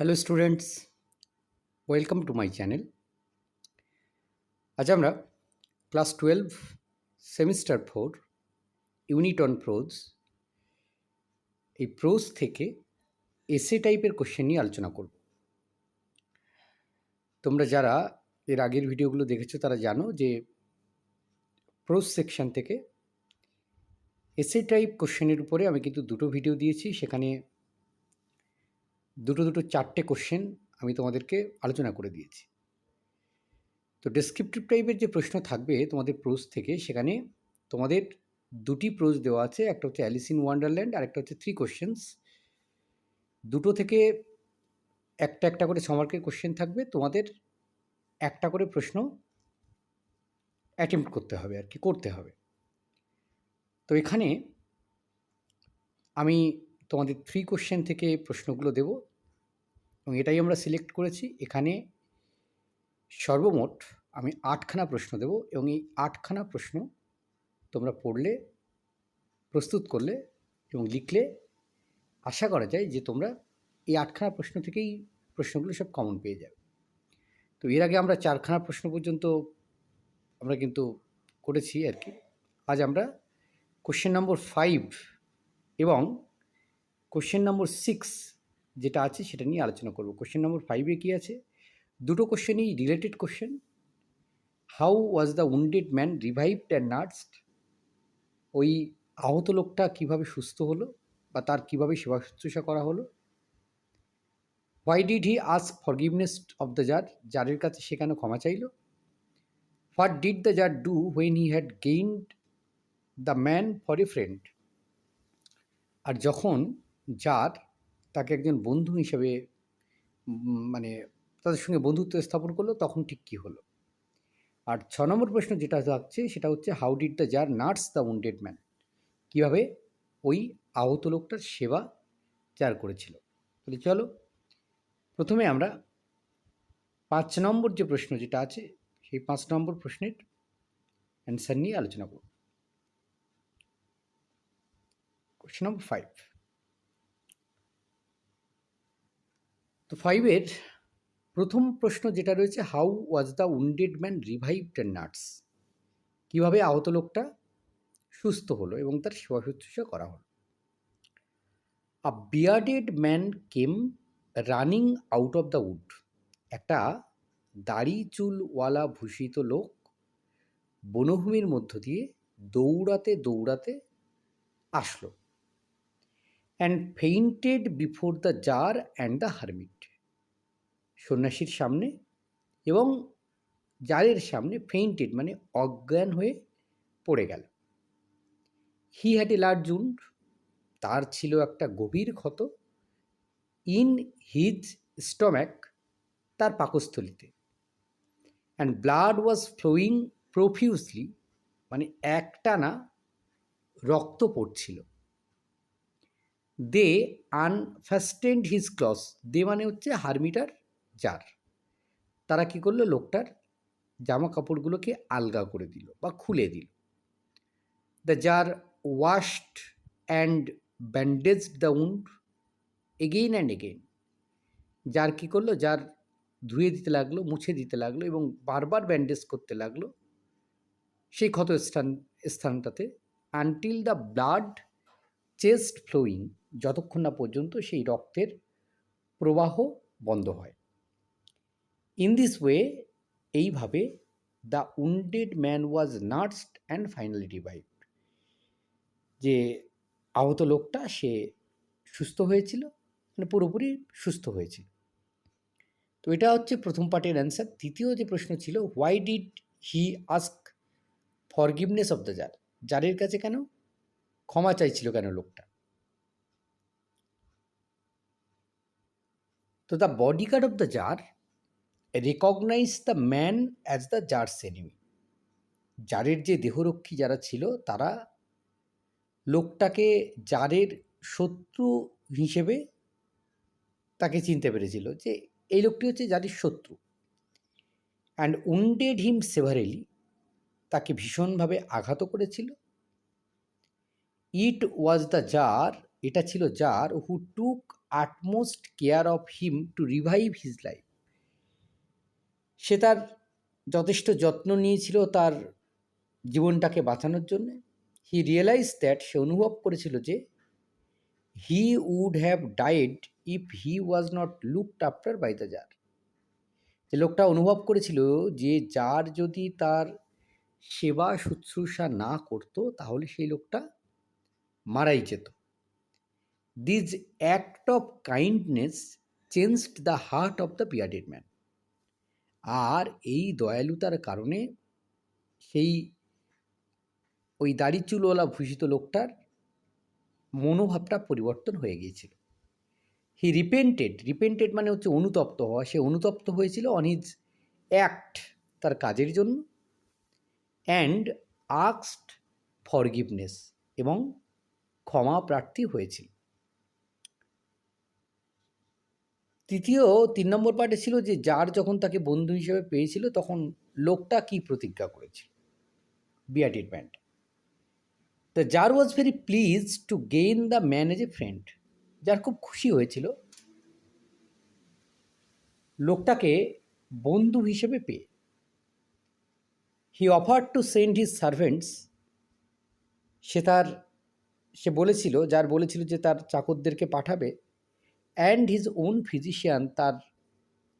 Hello students welcome to my channel আজ আমরা class twelve semester four unit on prose এই prose থেকে এসে টাইপের কোশ্চেন নিয়ে আলোচনা করব। তোমরা যারা এর আগের ভিডিওগুলো দেখেছ, তারা জানো যে প্রোজ সেকশন থেকে এসে টাইপ কোশ্চেনের উপরে আমি কিন্তু দুটো ভিডিও দিয়েছি। সেখানে দুটো দুটো চারটে কোশ্চেন আমি তোমাদেরকে আলোচনা করে দিয়েছি। তো ডেসক্রিপটিভ টাইপের যে প্রশ্ন থাকবে তোমাদের প্রোজ থেকে, সেখানে তোমাদের দুটি প্রোজ দেওয়া আছে, একটা হচ্ছে অ্যালিস ইন ওয়ান্ডারল্যান্ড আর একটা হচ্ছে থ্রি কোশ্চেন্স দুটো থেকে একটা একটা করে সমার্কের কোশ্চেন থাকবে, তোমাদের একটা করে প্রশ্ন অ্যাটেম্প্ট করতে হবে আর কি, করতে হবে। তো এখানে আমি তোমাদের থ্রি কোশ্চেন থেকে প্রশ্নগুলো দেব। এবং এটাই আমরা সিলেক্ট করেছি। এখানে সর্বমোট আমি আটখানা প্রশ্ন দেব এবং এই আটখানা প্রশ্ন তোমরা পড়লে, প্রস্তুত করলে এবং লিখলে আশা করা যায় যে তোমরা এই আটখানা প্রশ্ন থেকেই প্রশ্নগুলো সব কমন পেয়ে যাবে। তো এর আগে আমরা চারখানা প্রশ্ন পর্যন্ত আমরা কিন্তু করেছি আর কি। আজ আমরা কোশ্চেন নম্বর ফাইভ এবং কোশ্চেন নম্বর সিক্স যেটা আছে সেটা নিয়ে আলোচনা করব। কোশ্চেন নম্বর ফাইভে কী আছে? দুটো কোশ্চেনই related question how was the wounded man revived and nursed ওই আহত লোকটা কীভাবে সুস্থ হলো বা তার কীভাবে সেবা শুশ্রূষা করা হলো? Why did he ask forgiveness of the tsar জারের কাছে সে কেন ক্ষমা চাইল? What did the tsar do when he had gained the man for a friend আর যখন যার তাকে একজন বন্ধু হিসেবে মানে তাদের সঙ্গে বন্ধুত্ব স্থাপন করল, তখন ঠিক কী হলো? আর ছ নম্বর প্রশ্ন যেটা থাকছে, সেটা হচ্ছে how did the tsar nurse the wounded man কীভাবে ওই আহত লোকটার সেবা চার করেছিল? তাহলে চলো, প্রথমে আমরা পাঁচ নম্বর যে প্রশ্ন যেটা আছে, সেই পাঁচ নম্বর প্রশ্নের অ্যান্সার নিয়ে আলোচনা করব। কোশ্চেন নম্বর ফাইভ তো ফাইভের প্রথম প্রশ্ন যেটা রয়েছে how was the wounded man revived and nurse কীভাবে আহত লোকটা সুস্থ হলো এবং তার সেবা শুশ্রূষা করা হলো? A bearded man came running out of the wood একটা দাড়ি চুলওয়ালা ভূষিত লোক বনভূমির মধ্য দিয়ে দৌড়াতে দৌড়াতে আসলো। And fainted before the tsar and the hermit সন্ন্যাসীর সামনে এবং জারের সামনে ফেইন্টেড মানে অজ্ঞান হয়ে পড়ে গেল। He had a large wound তার ছিল একটা গভীর ক্ষত। ইন হিজ স্টম্যাক তার পাকস্থলিতে। And blood was flowing profusely মানে একটানা রক্ত পড়ছিল। দে আনফাস্টেন্ড হিজ ক্লস। দে মানে হচ্ছে হারমিটার জার তারা কি করল লোকটার? জামা কাপড়গুলোকে আলগা করে দিল বা খুলে দিল। The tsar washed and bandaged the wound again and again. যার কী করল? যার ধুয়ে দিতে লাগল, মুছে দিতে লাগল এবং বারবার ব্যান্ডেজ করতে লাগল। সেই ক্ষত স্থান, স্থানটাতে until the blood ceased flowing যতক্ষণ না পর্যন্ত সেই রক্তের প্রবাহ বন্ধ হয়। ইন দিস ওয়ে এইভাবে the wounded man was nursed and finally revived যে আহত লোকটা, সে সুস্থ হয়েছিল মানে পুরোপুরি সুস্থ হয়েছিল। তো এটা হচ্ছে প্রথম পার্টের অ্যান্সার দ্বিতীয় যে প্রশ্ন ছিল why did he ask forgiveness of the tsar জারের কাছে কেন? ক্ষমা চাইছিল কেন লোকটা? তো the body guard of the tsar recognize the man as the tsar's enemy জারের যে দেহরক্ষী যারা ছিল, তারা লোকটাকে জারের শত্রু হিসেবে তাকে চিনতে পেরেছিল যে এই লোকটি হচ্ছে জারির শত্রু। অ্যান্ড উন্ডেড হিম সেভারেলি তাকে ভীষণভাবে আঘাত করেছিল। ইট ওয়াজ দ্য জার এটা ছিল tsar who took utmost care of him to revive his life সে তার যথেষ্ট যত্ন নিয়েছিল তার জীবনটাকে বাঁচানোর জন্যে। হি রিয়েলাইজ দ্যাট সে অনুভব করেছিল যে he would have died if he was not looked after by the tsar যে লোকটা অনুভব করেছিল যে যার যদি তার সেবা শুশ্রূষা না করতো, তাহলে সেই লোকটা মারাই যেত। This act of kindness changed the heart of the bearded man আর এই দয়ালুতার কারণে সেই ওই দাড়ি চুলওয়ালা ভূষিত লোকটার মনোভাবটা পরিবর্তন হয়ে গিয়েছিল। হি রিপেন্টেড রিপেন্টেড মানে হচ্ছে অনুতপ্ত হওয়া। সে অনুতপ্ত হয়েছিল অন হিজ অ্যাক্ট তার কাজের জন্য অ্যান্ড আক্সড ফরগিভনেস এবং ক্ষমা প্রার্থী হয়েছিল। তৃতীয় তিন নম্বর পার্টে ছিল যে, যার যখন তাকে বন্ধু হিসেবে পেয়েছিল, তখন লোকটা কি প্রতিজ্ঞা করেছিল bearded band the tsar was very please to gain the man as a friend যার খুব খুশি হয়েছিল। লোকটাকে বন্ধু হিসেবে পেয়ে। He offer to send his servants সে তার, সে বলেছিল, যার বলেছিল যে, তার চাকরদেরকে পাঠাবে। অ্যান্ড হিজ ওন ফিজিশিয়ান তার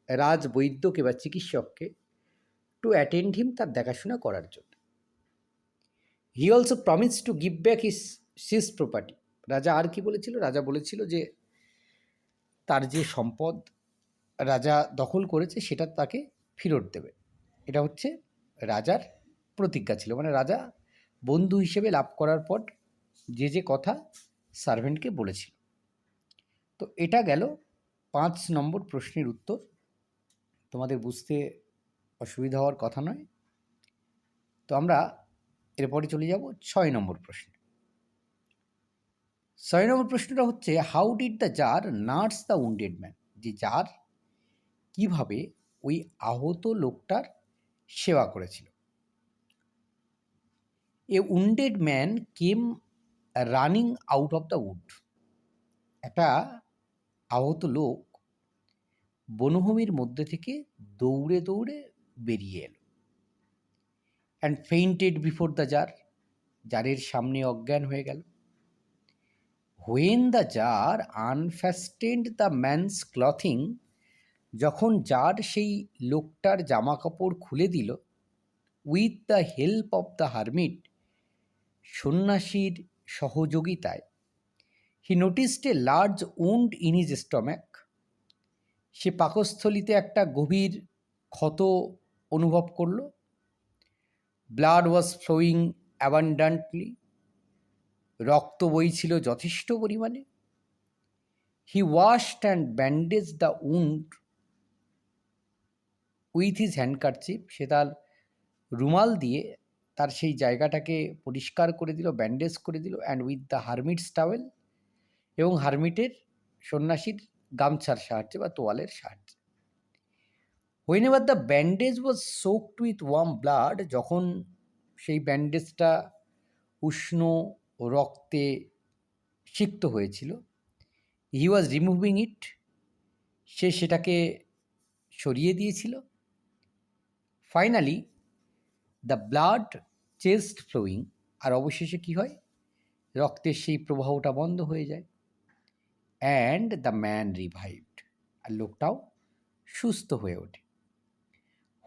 রাজ বৈদ্যকে বা চিকিৎসককে টু অ্যাটেন্ড হিম তার দেখাশোনা করার জন্য। He also promise to give back his sis property রাজা আর কি বলেছিল? রাজা বলেছিল যে তার যে সম্পদ রাজা দখল করেছে, সেটা তাকে ফেরত দেবে। এটা হচ্ছে রাজার প্রতিজ্ঞা ছিল। মানে রাজা বন্ধু হিসেবে লাভ করার পর যে যে কথা সার্ভেন্টকে বলেছিল। তো এটা গেল পাঁচ নম্বর প্রশ্নের উত্তর। তোমাদের বুঝতে অসুবিধা হওয়ার কথা নয়। তো আমরা এরপরে চলে যাব ছয় নম্বর প্রশ্ন। ছয় নম্বর প্রশ্নটা হচ্ছে how did the tsar nurse the wounded man যে জার কীভাবে ওই আহত লোকটার সেবা করেছিল? A wounded man came running out of the wood একটা আহত লোক বনভূমির মধ্যে থেকে দৌড়ে দৌড়ে বেরিয়ে এলো। And fainted before the tsar জারের সামনে অজ্ঞান হয়ে গেল। When the tsar unfastened the man's clothing যখন জার সেই লোকটার জামা কাপড় খুলে দিল with the help of the hermit সন্ন্যাসীর সহযোগিতায় he noticed a large wound in his stomach সে পাকস্থলিতে একটা গভীর ক্ষত অনুভব করল। ব্লাড ওয়াজ ফ্লোয়িং অ্যাবান্ডান্টলি রক্ত বইছিল যথেষ্ট পরিমাণে। He washed and bandage the wound with his handkerchief সে তার রুমাল দিয়ে তার সেই জায়গাটাকে পরিষ্কার করে দিল ব্যান্ডেজ করে দিল and with the hermit's towel এবং হারমিটের সন্ন্যাসীর গামছার সাহায্যে বা তোয়ালের সাহায্যে when the bandage was soaked with warm blood যখন সেই ব্যান্ডেজটা উষ্ণ রক্তে সিক্ত হয়েছিল হি ওয়াজ রিমুভিং ইট সে সেটাকে সরিয়ে দিয়েছিল। Finally the blood ceased flowing আর অবশেষে কী হয়? রক্তের সেই প্রবাহটা বন্ধ হয়ে যায়। অ্যান্ড দ্য ম্যান রিভাইভড আর লোকটাও সুস্থ হয়ে ওঠে।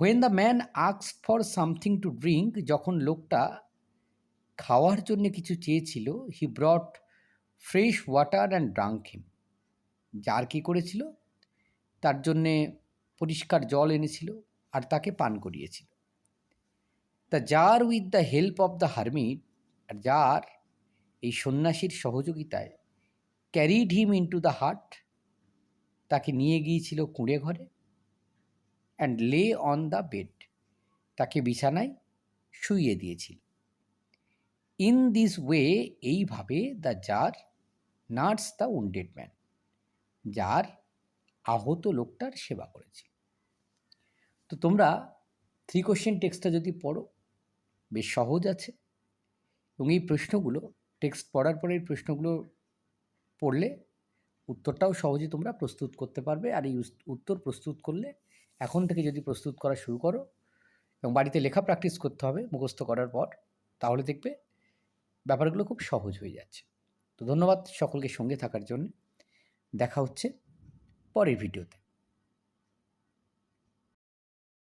হোয়েন দ্য ম্যান আক্স ফর সামথিং টু ড্রিঙ্ক যখন লোকটা খাওয়ার জন্য কিছু চেয়েছিল he brought fresh water and drank him যার কী করেছিল? তার জন্যে পরিষ্কার জল এনেছিল আর তাকে পান করিয়েছিল। The tsar with the help of the hermit আর যার এই সন্ন্যাসীর সহযোগিতায় carried him into the hut তাকে নিয়ে গিয়েছিল কুঁড়ে ঘরে and lay on the bed তাকে বিছানায় শুইয়ে দিয়েছিল। ইন দিস ওয়ে এইভাবে the tsar nurse the wounded man যার আহত লোকটার সেবা করেছিল। তো তোমরা থ্রি কোশ্চেন টেক্সটটা যদি পড়ো, বেশ সহজ আছে। এবং এই প্রশ্নগুলো টেক্সট পড়ার পরে এই প্রশ্নগুলো পড়লে উত্তরটাও সহজে তোমরা প্রস্তুত করতে পারবে। আর এই উত্তর প্রস্তুত করলে এখন থেকে যদি প্রস্তুত করা শুরু করো এবং বাড়িতে লেখা প্র্যাকটিস করতে হবে মুখস্থ করার পর, তাহলে দেখবে ব্যাপারগুলো খুব সহজ হয়ে যাচ্ছে। তো ধন্যবাদ সকলকে সঙ্গে থাকার জন্য। দেখা হচ্ছে পরের ভিডিওতে